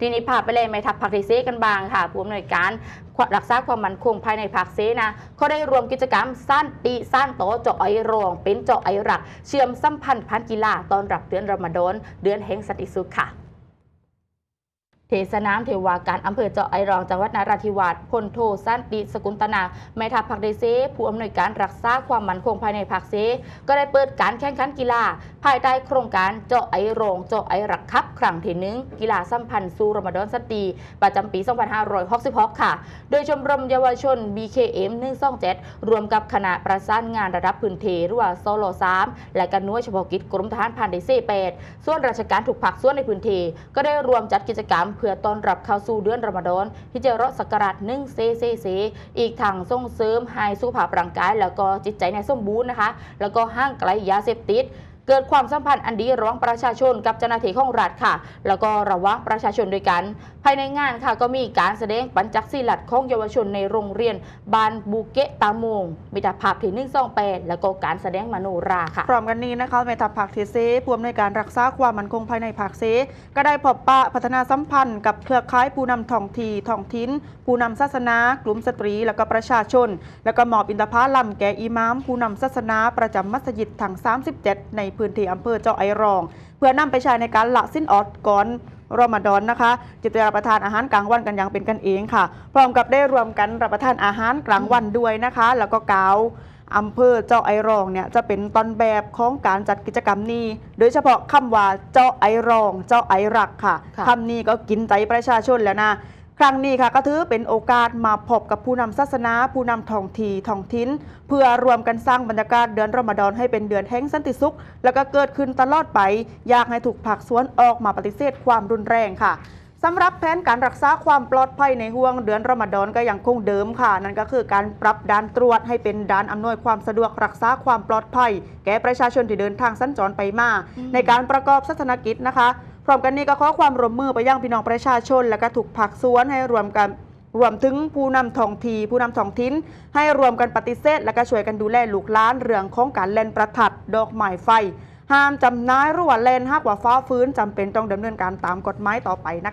ทีนี้พาไปเลยไม่ทับผักทีเซกันบางค่ะผู้อำนวยการรักษาความมั่นคงภายในผักเซนะเขาได้รวมกิจกรรมสั้นปีสั้นโตเจาะไอโรงเป็นเจาะไอรัก เชื่อมสัมพันธ์พันกีฬาตอนรับเดือนรอมฎอนเดือนแห่งสันติสุขค่ะ เทศนามเทวาการอำเภอเจาะไอรองจังหวัดนราธิวาสพลโทสั้นปีสกุลตนาแม่ทัพผักเดเซผู้อำนวยการรักษาความมั่นคงภายในผักเซก็ได้เปิดการแข่งขันกีฬา ภายใต้โครงการเจาะไอโรงเจาะไอรักคับครั้งที่หนึ่งกีฬาสัมพันธ์สู่รมฎอนสตีประจำปี 2566 ค่ะ โดยชมรมเยาวชน BKM 127 รวมกับคณะประสานงานระดับพื้นเทหรือว่าโซโล3และกันน่วยเฉพาะกิจกรมทหารผ่านไดเซ8ส่วนราชการถูกผักส่วนในพื้นเทก็ได้รวมจัดกิจกรรมเพื่อต้อนรับเข้าสู่เดือนรอมฎอนที่จะรอสักการะหนึ่งเซเซเซอีกทางส่งเสริมให้สุขภาพร่างกาย แล้วก็จิตใจในสมบูรณ์นะคะ แล้วก็ห่างไกลยาเสพติด เกิดความสัมพันธ์อันดีระหว่างประชาชนกับเจ้าหน้าที่ของรัฐค่ะ แล้วก็ระหว่างประชาชนด้วยกัน ภายในงานค่ะก็มีการแสดงปัญจักศิลัดของเยาวชนในโรงเรียนบานบูเกะตามงมิตรภาพที่หนึ่งสองแปดแล้วก็การแสดงมโนราค่ะพร้อมกันนี้นะคะเมทัพผักเทเซผู้อำนวยการรักษาความมั่นคงภายในผักเซก็ได้พบปะพัฒนาสัมพันธ์กับเครือข่ายผู้นำท้องที่ท้องถิ่นผู้นำศาสนากลุ่มสตรี แล้วก็ประชาชน แล้วก็หมอบอินทผลัมแก่อิหมาม ผู้นำศาสนาประจำมัสยิดทั้ง 37 ในพื้นที่อำเภอเจาะไอรอง เพื่อนำไปใช้ในการละสิ้นออดก่อนรอมฎอนนะคะจิตรับประทานอาหารกลางวันกันอย่างเป็นกันเองค่ะ พร้อมกับได้รวมกันรับประทานอาหารกลางวันด้วยนะคะ แล้วก็กล่าวอำเภอเจ้าไอรองเนี่ยจะเป็นต้นแบบของการจัดกิจกรรมนี้ โดยเฉพาะคำว่าเจ้าไอรอง เจ้าไอรักค่ะค่ะคำนี้ก็กินใจประชาชนแล้วนะ ครั้งนี้ค่ะก็ถือเป็นโอกาสมาพบกับผู้นำศาสนา ผู้นำท้องที่ท้องถิ่นเพื่อรวมกันสร้างบรรยากาศเดือนรอมฎอนให้เป็นเดือนแห่งสันติสุข แล้วก็เกิดขึ้นตลอดไป อยากให้ถูกผักสวนออกมาปฏิเสธความรุนแรงค่ะสำหรับแผนการรักษาความปลอดภัยในห่วงเดือนรอมฎอนก็ยังคงเดิมค่ะ นั่นก็คือการปรับด่านตรวจให้เป็นด่านอำนวยความสะดวกรักษาความปลอดภัย แก่ประชาชนที่เดินทางสัญจรไปมาในการประกอบศาสนกิจนะคะ พร้อมกันนี้ก็ขอความร่วมมือไปยังพี่น้องประชาชน และก็ถูกผักสวนให้รวมกันรวมถึงผู้นำท้องทีผู้นำท้องถิ่นให้รวมกันปฏิเสธ และก็ช่วยกันดูแลลูกหล้านเรื่องของการเล่นประทัดดอกไม้ไฟ ห้ามจำหน่ายหรือว่าเล่นหากว่าฟ้าฟื้นจำเป็นต้องดำเนินการตามกฎหมายต่อไปนะคะ